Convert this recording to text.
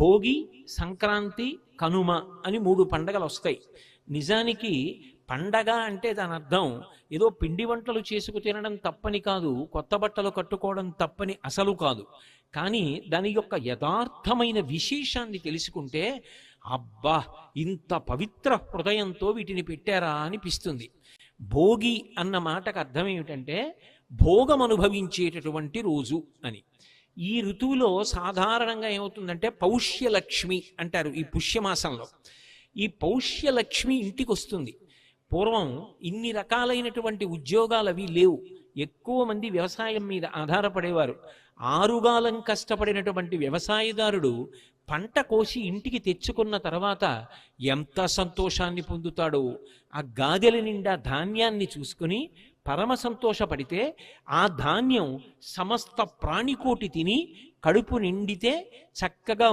భోగి సంక్రాంతి కనుమ అని మూడు పండగలు వస్తాయి. నిజానికి పండగ అంటే దాని అర్థం ఏదో పిండి వంటలు చేసుకు తినడం తప్పని కాదు కొత్త బట్టలు కట్టుకోవడం తప్పని అసలు కాదు. కానీ దాని యొక్క యథార్థమైన విశేషాన్ని తెలుసుకుంటే అబ్బా ఇంత పవిత్ర హృదయంతో వీటిని పెట్టారా అనిపిస్తుంది. భోగి అన్న మాటకు అర్థం ఏమిటంటే భోగం అనుభవించేటటువంటి రోజు అని. ఈ ఋతువులో సాధారణంగా ఏమవుతుందంటే పౌష్యలక్ష్మి అంటారు ఈ పుష్యమాసంలో. ఈ పౌష్యలక్ష్మి ఇంటికి వస్తుంది పూర్వం ఇన్ని రకాలైనటువంటి ఉద్యోగాలు అవి లేవు. ఎక్కువ మంది వ్యవసాయం మీద ఆధారపడేవారు. ఆరుగాలం కష్టపడినటువంటి వ్యవసాయదారుడు పంట కోసి ఇంటికి తెచ్చుకున్న తర్వాత ఎంత సంతోషాన్ని పొందుతాడో. ఆ గాదెల నిండా ధాన్యాన్ని చూసుకుని పరమ సంతోషపడితే ఆ ధాన్యం సమస్త ప్రాణికోటి తిని కడుపు నిండితే చక్కగా